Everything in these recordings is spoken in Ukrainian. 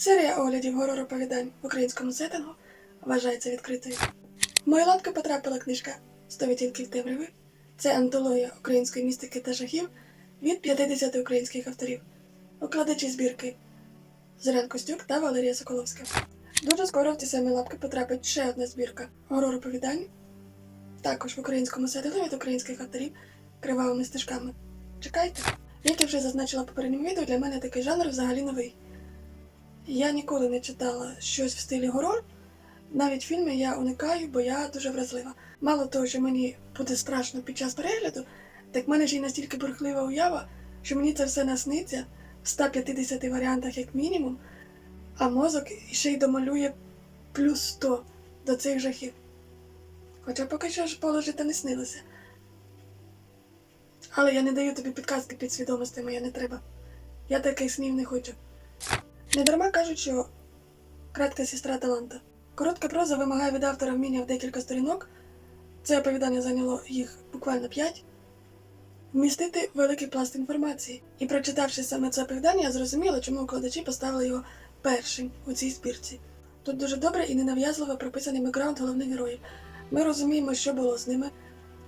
Серія оглядів горор-оповідань в українському сеттингу вважається відкритою. В мої лапки потрапила книжка «100 відтінків темряви. Це антологія української містики та жахів від 50 українських авторів, укладачі збірки Зорян Костюк та Валерія Соколовська. Дуже скоро в ці самі лапки потрапить ще одна збірка горор-оповідань, також в українському сеттингу від українських авторів кривавими стежками. Чекайте! Як я вже зазначила попередньому відео, для мене такий жанр взагалі новий. Я ніколи не читала щось в стилі горор. Навіть фільми я уникаю, бо я дуже вразлива. Мало того, що мені буде страшно під час перегляду, так в мене ж і настільки бурхлива уява, що мені це все насниться в 150 варіантах як мінімум, а мозок ще й домалює плюс 100 до цих жахів. Хоча поки що ж положити не снилося. Але я не даю тобі підказки під свідомості моя не треба. Я таких снів не хочу. Недарма кажуть, що кратка сестра таланта. Коротка проза вимагає від автора вміння в декілька сторінок. Це оповідання зайняло їх буквально п'ять. Вмістити великий пласт інформації. І прочитавши саме це оповідання, я зрозуміла, чому укладачі поставили його першим у цій збірці. Тут дуже добре і ненав'язливо прописаний бекграунд головних героїв. Ми розуміємо, що було з ними.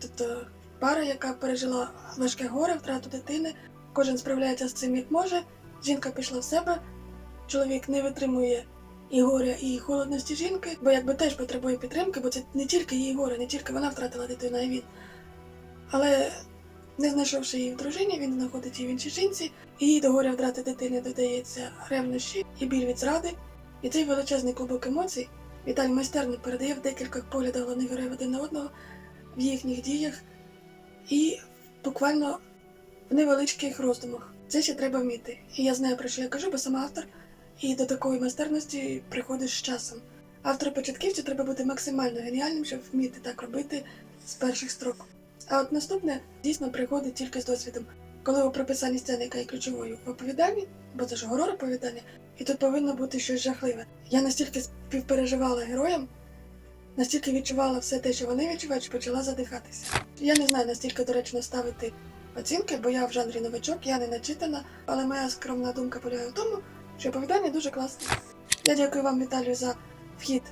Тобто пара, яка пережила важке горе, втрату дитини, кожен справляється з цим як може. Жінка пішла в себе, чоловік не витримує і горя, і холодності жінки, бо якби теж потребує підтримки, бо це не тільки її горе, не тільки вона втратила дитину, а він. Але не знайшовши її в дружині, він знаходить її в іншій жінці, і до горя втрати дитини додається ревнощі і біль від зради. І цей величезний клубок емоцій Віталій майстерно передає в декількох поглядах головних героїв один на одного, в їхніх діях і буквально в невеличких роздумах. Це ще треба вміти. І я знаю, про що я кажу, бо сам автор і до такої майстерності приходиш з часом. Автору початківцю треба бути максимально геніальним, щоб вміти так робити з перших строк. А от наступне дійсно приходить тільки з досвідом. Коли у прописанні сцени, яка є ключовою в оповіданні, бо це ж горор оповідання, і тут повинно бути щось жахливе. Я настільки співпереживала героям, настільки відчувала все те, що вони відчувають, що почала задихатися. Я не знаю, настільки доречно ставити оцінки, бо я в жанрі новачок, я не начитана, але моя скромна думка полягає в тому, що оповідання дуже класне. Я дякую вам, Віталію, за вхід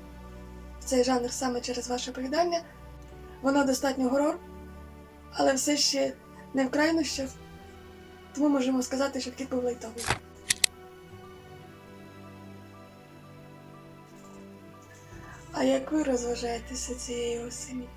в цей жанр саме через ваше оповідання. Воно достатньо горор, але все ще не в крайнощах, тому можемо сказати, що вхід був лайтовий. А як ви розважаєтеся цієї осені?